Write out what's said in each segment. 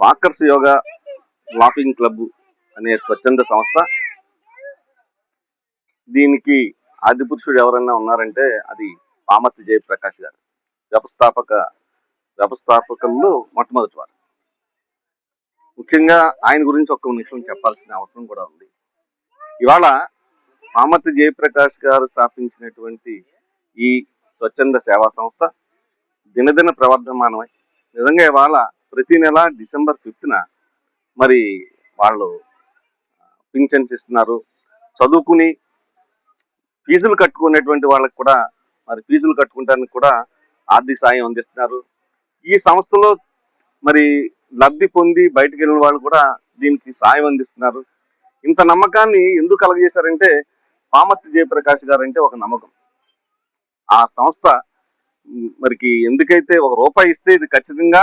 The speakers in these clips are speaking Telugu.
వాకర్స్ యోగా లాఫింగ్ క్లబ్ అనే స్వచ్ఛంద సంస్థ. దీనికి ఆది పురుషుడు ఎవరైనా ఉన్నారంటే అది పామర్తి జయప్రకాష్ గారు. వ్యవస్థాపక వ్యవస్థాపకుల్లో మొట్టమొదటి వారు. ముఖ్యంగా ఆయన గురించి ఒక్క నిమిషం చెప్పాల్సిన అవసరం కూడా ఉంది. ఇవాళ పామర్తి జయప్రకాష్ గారు స్థాపించినటువంటి ఈ స్వచ్ఛంద సేవా సంస్థ దినదిన ప్రవర్ధమానమై నిజంగా ఇవాళ ప్రతి నెల డిసెంబర్ ఫిఫ్త్న మరి వాళ్ళు పింఛన్స్ ఇస్తున్నారు చదువుకుని ఫీజులు కట్టుకునేటువంటి వాళ్ళకి కూడా మరి ఫీజులు కట్టుకుంటానికి కూడా ఆర్థిక సాయం అందిస్తున్నారు. ఈ సంస్థలో మరి లబ్ధి పొంది బయటకు వెళ్ళిన వాళ్ళు కూడా దీనికి సాయం అందిస్తున్నారు. ఇంత నమ్మకాన్ని ఎందుకు కలగజేశారంటే పామర్తి జయప్రకాష్ గారు అంటే ఒక నమ్మకం. ఆ సంస్థ మరికి ఎందుకైతే ఒక రూపాయి ఇస్తే ఇది ఖచ్చితంగా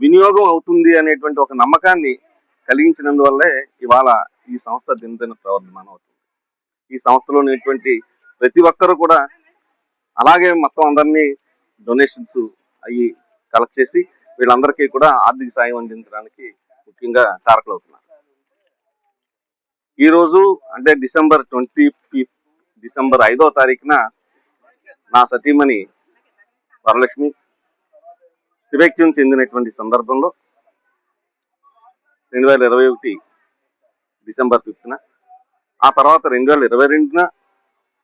వినియోగం అవుతుంది అనేటువంటి ఒక నమ్మకాన్ని కలిగించినందువల్లే ఇవాళ ఈ సంస్థ దినదిన ప్రవర్ధమానం అవుతుంది. ఈ సంస్థలో ఉన్నటువంటి ప్రతి ఒక్కరూ కూడా అలాగే మొత్తం అందరినీ డొనేషన్స్ అవి కలెక్ట్ చేసి వీళ్ళందరికీ కూడా ఆర్థిక సాయం అందించడానికి ముఖ్యంగా కారకులు అవుతున్నారు. ఈ రోజు అంటే డిసెంబర్ ట్వంటీ ఫిఫ్త్ డిసెంబర్ ఐదో తారీఖున నా సతీమణి వరలక్ష్మి శివైక్యం చెందినటువంటి సందర్భంలో రెండు వేల ఇరవై ఒకటి డిసెంబర్ ఫిఫ్త్న ఆ తర్వాత రెండు వేల ఇరవై రెండున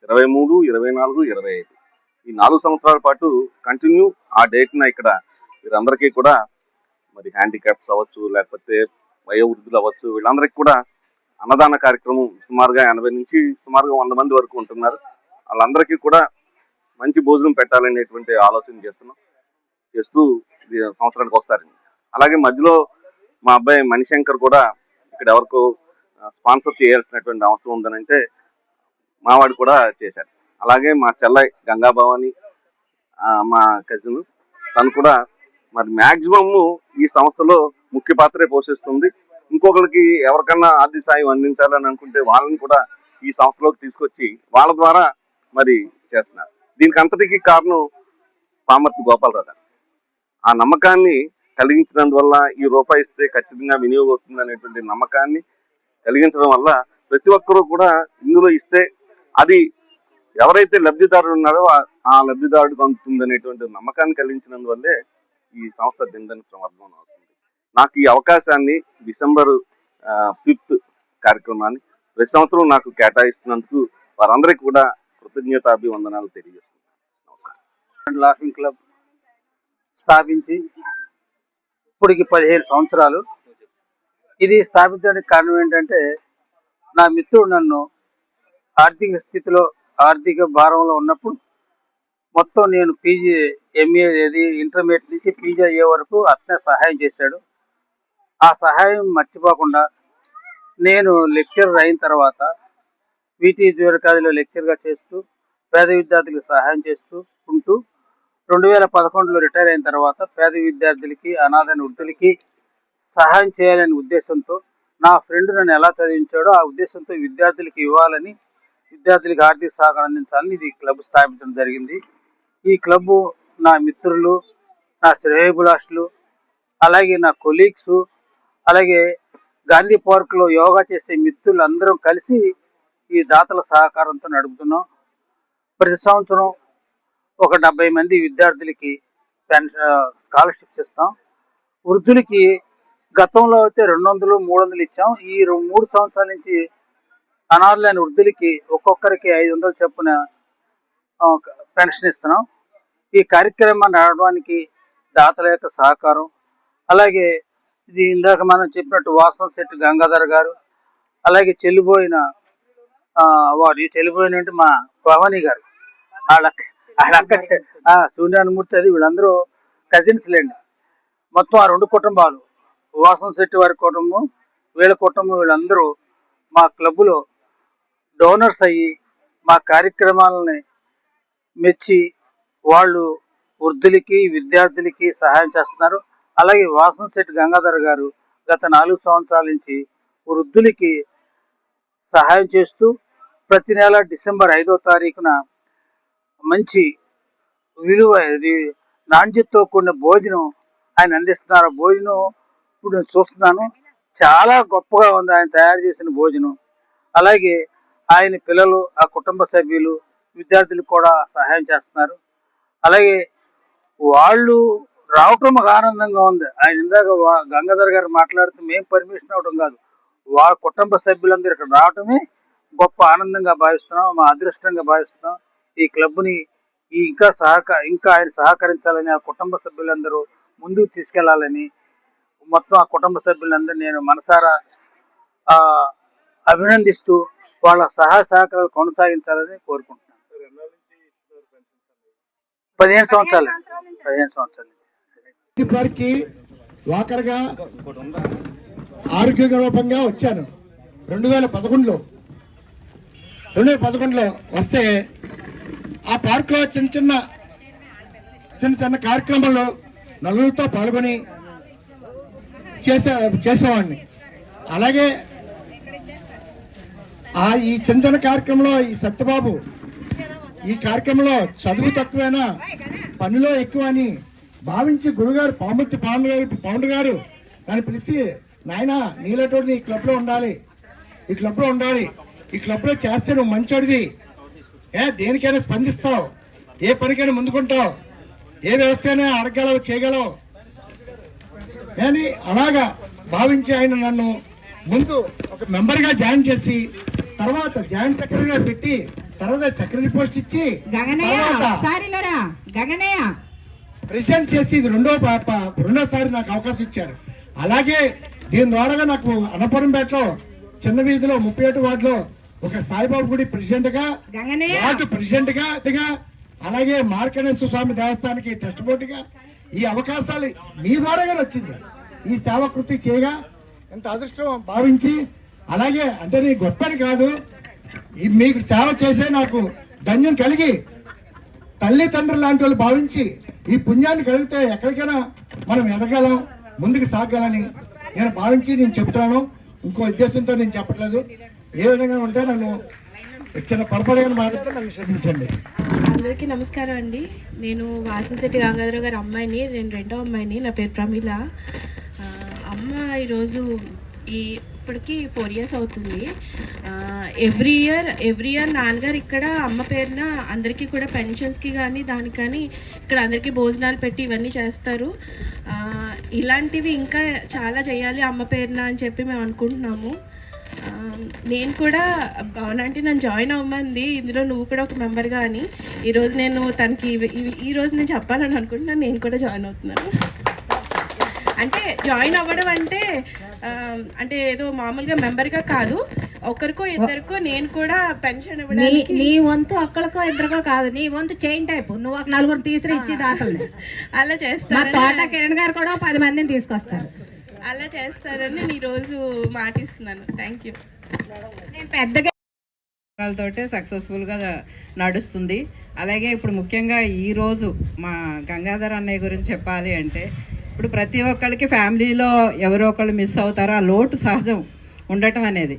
ఇరవై మూడు ఇరవై నాలుగు ఇరవై ఐదు. ఈ నాలుగు సంవత్సరాల పాటు కంటిన్యూ ఆ డేట్న ఇక్కడ వీరందరికీ కూడా మరి హ్యాండిక్యాప్స్ అవ్వచ్చు లేకపోతే వయోవృద్ధులు అవ్వచ్చు వీళ్ళందరికీ కూడా అన్నదాన కార్యక్రమం సుమారుగా ఎనభై నుంచి సుమారుగా వంద మంది వరకు ఉంటున్నారు. వాళ్ళందరికీ కూడా మంచి భోజనం పెట్టాలనేటువంటి ఆలోచన చేస్తున్నాం. చేస్తూ సంవత్సరానికి ఒకసారి. అలాగే మధ్యలో మా అబ్బాయి మణిశంకర్ కూడా ఇక్కడ ఎవరికి స్పాన్సర్ చేయాల్సినటువంటి అవసరం ఉందనంటే మావాడు కూడా చేశాడు అలాగే మా చెల్లై గంగా భవాని మా కజిన్ తను కూడా మరి మ్యాక్సిమమ్ ఈ సంస్థలో ముఖ్య పాత్రే పోషిస్తుంది. ఇంకొకరికి ఎవరికన్నా ఆర్థిక సాయం అందించాలని అనుకుంటే వాళ్ళని కూడా ఈ సంస్థలోకి తీసుకొచ్చి వాళ్ళ ద్వారా మరి చేస్తున్నారు. దీనికి అంతటికి కారణం పామర్తి గోపాలరావు ఆ నమ్మకాన్ని కలిగించినందువల్ల ఈ రూపాయి ఇస్తే ఖచ్చితంగా వినియోగం అవుతుంది అనేటువంటి నమ్మకాన్ని కలిగించడం వల్ల ప్రతి ఒక్కరూ కూడా ఇందులో ఇస్తే అది ఎవరైతే లబ్ధిదారుడు ఉన్నారో ఆ- లబ్ధిదారుడికి అందుతుంది అనేటువంటి నమ్మకాన్ని కలిగించినందువల్లే ఈ సంస్థ దినదిన ప్రవర్ధనం అవుతుంది. నాకు ఈ అవకాశాన్ని డిసెంబర్ ఫిఫ్త్ కార్యక్రమాన్ని ప్రతి సంవత్సరం నాకు కేటాయిస్తున్నందుకు వారందరికీ కూడా కృతజ్ఞతాభివందనాలు తెలియజేస్తున్నాను. నమస్కారం. లాఫింగ్ క్లబ్ స్థాపించి ఇప్పటికి పదిహేను సంవత్సరాలు. ఇది స్థాపించడానికి కారణం ఏంటంటే నా మిత్రుడు నన్ను ఆర్థిక స్థితిలో ఆర్థిక భారంలో ఉన్నప్పుడు మొత్తం నేను పీజీ ఎంఏ ఏది ఇంటర్మీడియట్ నుంచి పీజీ అయ్యే వరకు అతనే సహాయం చేశాడు. ఆ సహాయం మర్చిపోకుండా నేను లెక్చరర్ అయిన తర్వాత వీటీ జూనియర్ లెక్చర్గా చేస్తూ పేద విద్యార్థులకు సహాయం చేస్తూ ఉంటూ రెండు వేల పదకొండులో రిటైర్ అయిన తర్వాత పేద విద్యార్థులకి అనాథైన వృద్ధులకి సహాయం చేయాలనే ఉద్దేశంతో నా ఫ్రెండ్ నన్ను ఎలా చదివించాడో ఆ ఉద్దేశంతో విద్యార్థులకి ఇవ్వాలని విద్యార్థులకి ఆర్థిక సహకారం అందించాలని ఇది క్లబ్ స్థాపించడం జరిగింది. ఈ క్లబ్ నా మిత్రులు నా శ్రేయభిలాషులు అలాగే నా కొలీగ్స్ అలాగే గాంధీ పార్క్లో యోగా చేసే మిత్రులు అందరం కలిసి ఈ దాతల సహకారంతో నడుపుతున్నాం. ప్రతి సంవత్సరం ఒక డెబ్బై మంది విద్యార్థులకి పెన్షన్ స్కాలర్షిప్స్ ఇస్తాం. వృద్ధులకి గతంలో అయితే రెండు వందలు మూడు వందలు ఇచ్చాం. ఈ మూడు సంవత్సరాల నుంచి అనాథలైన వృద్ధులకి ఒక్కొక్కరికి ఐదు వందలు చొప్పున పెన్షన్ ఇస్తున్నాం. ఈ కార్యక్రమాన్ని నడవడానికి దాతల యొక్క సహకారం. అలాగే ఇది ఇందాక మనం చెప్పినట్టు వాసన శెట్టి గంగాధర్ గారు అలాగే చెల్లిపోయిన ఆ, వారు చెల్లిపోయిన అంటే మా భవానీ గారు. వాళ్ళ వాళ్ళ అక్క సూర్యానుమూర్తి అది వీళ్ళందరూ కజిన్స్ లేండి. మొత్తం ఆ రెండు కుటుంబాలు వాసన శెట్టి వారి కుటుంబం వీళ్ళ కుటుంబం వీళ్ళందరూ మా క్లబ్లో డోనర్స్ అయ్యి మా కార్యక్రమాలని మెచ్చి వాళ్ళు వృద్ధులకి విద్యార్థులకి సహాయం చేస్తున్నారు. అలాగే వాసన శెట్టి గంగాధర్ గారు గత నాలుగు సంవత్సరాల నుంచి వృద్ధులకి సహాయం చేస్తూ ప్రతి నెల డిసెంబర్ ఐదో తారీఖున మంచి విలువ ఇది నాణ్యతతో కూడిన భోజనం ఆయన అందిస్తున్నారు. ఆ భోజనం ఇప్పుడు నేను చూస్తున్నాను. చాలా గొప్పగా ఉంది ఆయన తయారు చేసిన భోజనం. అలాగే ఆయన పిల్లలు ఆ కుటుంబ సభ్యులు విద్యార్థులకు కూడా సహాయం చేస్తున్నారు. అలాగే వాళ్ళు రావటం మాకు ఆనందంగా ఉంది. ఆయన ఇందాక వా- గంగాధర్ గారు మాట్లాడుతూ మేము పర్మిషన్ అవడం కాదు. వాళ్ళ కుటుంబ సభ్యులందరూ ఇక్కడ రావటమే గొప్ప ఆనందంగా భావిస్తున్నాం. మా అదృష్టంగా భావిస్తున్నాం. ఈ క్లబ్ని ఈ ఇంకా సహక ఇంకా ఆయన సహకరించాలని ఆ కుటుంబ సభ్యులందరూ ముందుకు తీసుకెళ్ళాలని మొత్తం ఆ కుటుంబ సభ్యులందరూ నేను మనసారా అభినందిస్తూ వాళ్ళ సహాయ సహకారాలు కొనసాగించాలని కోరుకుంటున్నాను. పదిహేను సంవత్సరాలు పదిహేను సంవత్సరాల నుంచి. వారికి ఆరోగ్య రూపంగా వచ్చాను. రెండు వేల పదకొండులో రెండు వేల పదకొండులో వస్తే ఆ పార్కులో చిన్న చిన్న చిన్న చిన్న కార్యక్రమాల్లో నలుగురితో పాల్గొని చేసే చేసేవాడిని. అలాగే ఆ ఈ చిన్న చిన్న కార్యక్రమంలో ఈ సత్యబాబు ఈ కార్యక్రమంలో చదువు తక్కువైనా పనిలో ఎక్కువ అని భావించి గురుగారు పాముర్తి పాండు గారు పాండు గారు నన్ను పిలిచి నాయన నీలటోడు నీ క్లబ్లో ఉండాలి. ఈ క్లబ్లో ఉండాలి. ఈ క్లబ్లో చేస్తే నువ్వు మంచోడివి. ఏ దేనికైనా స్పందిస్తావు? ఏ పనికైనా ముందుకుంటావు? ఏ వ్యవస్థ అయినా అడగలవు చేయగలవు? అని అలాగా భావించి ఆయన నన్ను ముందు ఒక మెంబర్గా జాయిన్ చేసి తర్వాత జాయింట్ సెక్రటరీ గా పెట్టి తర్వాత సెక్రటరీ పోస్ట్ ఇచ్చి గగనయ్య ప్రెసిడెంట్ చేసి ఇది రెండో రెండోసారి నాకు అవకాశం ఇచ్చారు. అలాగే దీని ద్వారా నాకు అన్నపురంపేటలో చిన్న వీధిలో ముప్పై ఒకటి వార్డులో ఒక సాయిబాబు గుడి ప్రెసిడెంట్గా వార్డు ప్రెసిడెంట్గా అలాగే మార్కనేశ్వర స్వామి దేవస్థానానికి ట్రస్ట్ బోర్డుగా ఈ అవకాశాలు మీ ద్వారాగానే వచ్చింది. ఈ సేవకృతి చేయగా ఎంత అదృష్టం భావించి అలాగే అంటే నీ గొప్పని కాదు మీకు సేవ చేసే నాకు ధన్యం కలిగి తల్లిదండ్రులు లాంటి వాళ్ళు భావించి ఈ పుణ్యాన్ని కలిగితే ఎక్కడికైనా మనం ఎదగలం ముందుకు సాగాలని నేను భావించి నేను చెప్తాను ఇంకో ఉద్దేశంతో నేను చెప్పట్లేదు. ఏ విధంగా ఉంటే నన్ను చిన్న పొరపడిన మాట్లాడితే నన్ను క్షమించండి. అందరికీ నమస్కారం అండి. నేను వాసనశెట్టి గంగాధర గారి అమ్మాయిని నేను రెండో అమ్మాయిని నా పేరు ప్రమీల. అమ్మ ఈరోజు ఈ ఇప్పటికి ఫోర్ ఇయర్స్ అవుతుంది. ఎవ్రీ ఇయర్ ఎవ్రీ ఇయర్ నాన్నగారు ఇక్కడ అమ్మ పేరున అందరికీ కూడా పెన్షన్స్కి కానీ దానికి కానీ ఇక్కడ అందరికీ భోజనాలు పెట్టి ఇవన్నీ చేస్తారు. ఇలాంటివి ఇంకా చాలా చేయాలి అమ్మ పేరున అని చెప్పి మేము అనుకుంటున్నాము. నేను కూడా భవన్ అంటే నన్ను జాయిన్ అవ్వమంది. ఇందులో నువ్వు కూడా ఒక మెంబర్గా అని ఈరోజు నేను తనకి ఈరోజు నేను చెప్పాలని అనుకుంటున్నాను. నేను కూడా జాయిన్ అవుతున్నాను. అంటే జాయిన్ అవ్వడం అంటే అంటే ఏదో మామూలుగా మెంబర్గా కాదు. ఒకరికో ఇద్దరికో నేను కూడా పెన్షన్ నీ ఇవ్వడానికి నీ వంతు ఒక్కడికో ఇద్దరికో కాదు. నీ వంతు చైన్ టైప్. నువ్వు ఒక నలుగురు తీసుకుని ఇచ్చి దాతల్ని అలా మా చేస్తారని తోట కిరణ్ గారు కూడా పది మందిని తీసుకొస్తారు. అలా చేస్తారని నేను ఈరోజు మాటిస్తున్నాను. థ్యాంక్ యూ నేను పెద్దగా తోటే సక్సెస్ఫుల్గా నడుస్తుంది. అలాగే ఇప్పుడు ముఖ్యంగా ఈరోజు మా గంగాధర్ అన్నయ్య గురించి చెప్పాలి అంటే ఇప్పుడు ప్రతి ఒక్కళ్ళకి ఫ్యామిలీలో ఎవరో ఒకళ్ళు మిస్ అవుతారో. ఆ లోటు సహజం ఉండటం అనేది.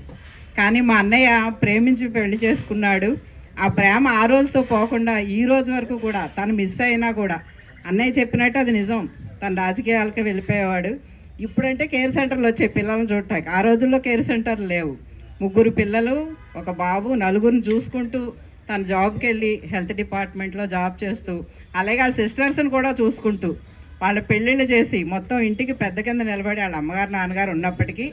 కానీ మా అన్నయ్య ప్రేమించి పెళ్ళి చేసుకున్నాడు. ఆ ప్రేమ ఆ రోజుతో పోకుండా ఈ రోజు వరకు కూడా తను మిస్ అయినా కూడా అన్నయ్య చెప్పినట్టు అది నిజం. తను రాజకీయాలకి వెళ్ళిపోయేవాడు. ఇప్పుడంటే కేర్ సెంటర్లు వచ్చాయి పిల్లల్ని చూడటానికి. ఆ రోజుల్లో కేర్ సెంటర్లు లేవు. ముగ్గురు పిల్లలు ఒక బాబు నలుగురిని చూసుకుంటూ తన జాబ్కి వెళ్ళి హెల్త్ డిపార్ట్మెంట్లో జాబ్ చేస్తూ అలాగే వాళ్ళ సిస్టర్స్ని కూడా చూసుకుంటూ వాళ్ళ పెళ్ళిళ్ళు చేసి మొత్తం ఇంటికి పెద్ద కింద నిలబడి వాళ్ళ అమ్మగారు నాన్నగారు ఉన్నప్పటికీ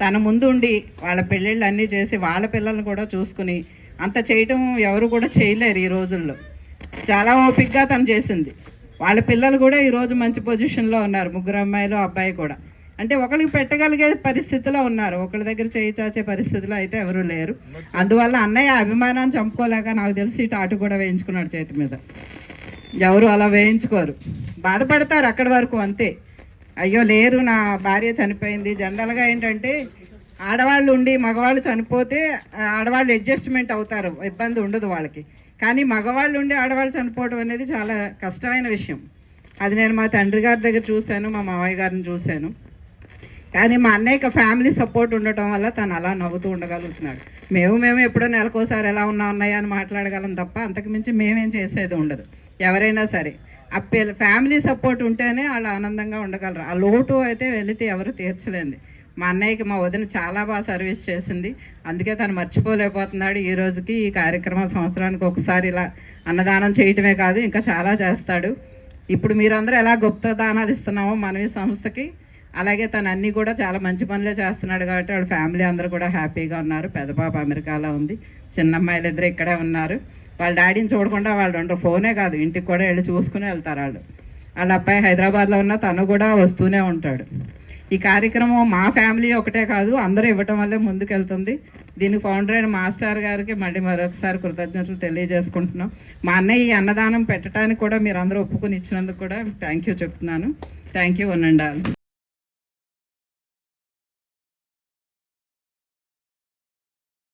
తన ముందు ఉండి వాళ్ళ పెళ్ళిళ్ళు అన్నీ చేసి వాళ్ళ పిల్లల్ని కూడా చూసుకుని అంత చేయటం ఎవరు కూడా చేయలేరు ఈ రోజుల్లో. చాలా ఓపిక్గా తను చేసింది. వాళ్ళ పిల్లలు కూడా ఈరోజు మంచి పొజిషన్లో ఉన్నారు. ముగ్గురు అమ్మాయిలు అబ్బాయి కూడా. అంటే ఒకరికి పెట్టగలిగే పరిస్థితిలో ఉన్నారు. ఒకరి దగ్గర చేయి చాచే పరిస్థితిలో అయితే ఎవరూ లేరు. అందువల్ల అన్నయ్య అభిమానాన్ని చంపుకోలేక నాకు తెలిసి టాటు కూడా వేయించుకున్నాడు చేతి మీద. ఎవరు అలా వేయించుకోరు. బాధపడతారు అక్కడి వరకు అంతే. అయ్యో లేరు నా భార్య చనిపోయింది. జనరల్గా ఏంటంటే ఆడవాళ్ళు ఉండి మగవాళ్ళు చనిపోతే ఆడవాళ్ళు అడ్జస్ట్మెంట్ అవుతారు. ఇబ్బంది ఉండదు వాళ్ళకి. కానీ మగవాళ్ళు ఉండి ఆడవాళ్ళు చనిపోవడం అనేది చాలా కష్టమైన విషయం. అది నేను మా తండ్రి గారి దగ్గర చూశాను మా మామయ్య గారిని చూశాను. కానీ మా అన్నయ్యకి ఫ్యామిలీ సపోర్ట్ ఉండటం వల్ల తను అలా నవ్వుతూ ఉండగలుగుతున్నాడు. మేము మేము ఎప్పుడో నెలకోసారి ఎలా ఉన్నా ఉన్నాయా అని మాట్లాడగలం తప్ప అంతకుమించి మేమేం చేసేది ఉండదు. ఎవరైనా సరే. ఆ పిల్ల ఫ్యామిలీ సపోర్ట్ ఉంటేనే వాళ్ళు ఆనందంగా ఉండగలరు. ఆ లోటు అయితే వెళితే ఎవరు తీర్చలేంది మా అన్నయ్యకి మా వదిన చాలా బాగా సర్వీస్ చేసింది. అందుకే తను మర్చిపోలేకపోతున్నాడు. ఈ రోజుకి ఈ కార్యక్రమం సంవత్సరానికి ఒకసారి ఇలా అన్నదానం చేయటమే కాదు ఇంకా చాలా చేస్తాడు. ఇప్పుడు మీరందరూ ఎలా గుప్త దానాలు ఇస్తున్నామో మనవి సంస్థకి అలాగే తను అన్నీ కూడా చాలా మంచి పనులే చేస్తున్నాడు కాబట్టి వాళ్ళ ఫ్యామిలీ అందరూ కూడా హ్యాపీగా ఉన్నారు. పెద్దపాప అమెరికాలో ఉంది. చిన్నమ్మాయిలు ఇద్దరు ఇక్కడే ఉన్నారు. వాళ్ళ డాడీని చూడకుండా వాళ్ళు ఉండరు. ఫోనే కాదు ఇంటికి కూడా వెళ్ళి చూసుకుని వెళ్తారు వాళ్ళు. వాళ్ళ అబ్బాయి హైదరాబాద్లో ఉన్న తను కూడా వస్తూనే ఉంటాడు. ఈ కార్యక్రమం మా ఫ్యామిలీ ఒకటే కాదు అందరూ ఇవ్వటం వల్లే ముందుకెళ్తుంది. దీనికి ఫౌండర్ అయిన మాస్టర్ గారికి మళ్ళీ మరొకసారి కృతజ్ఞతలు తెలియజేసుకుంటున్నాం. మా అన్నయ్య ఈ అన్నదానం పెట్టడానికి కూడా మీరు అందరూ ఒప్పుకొని ఇచ్చినందుకు కూడా థ్యాంక్ యూ చెప్తున్నాను. Thank you one and all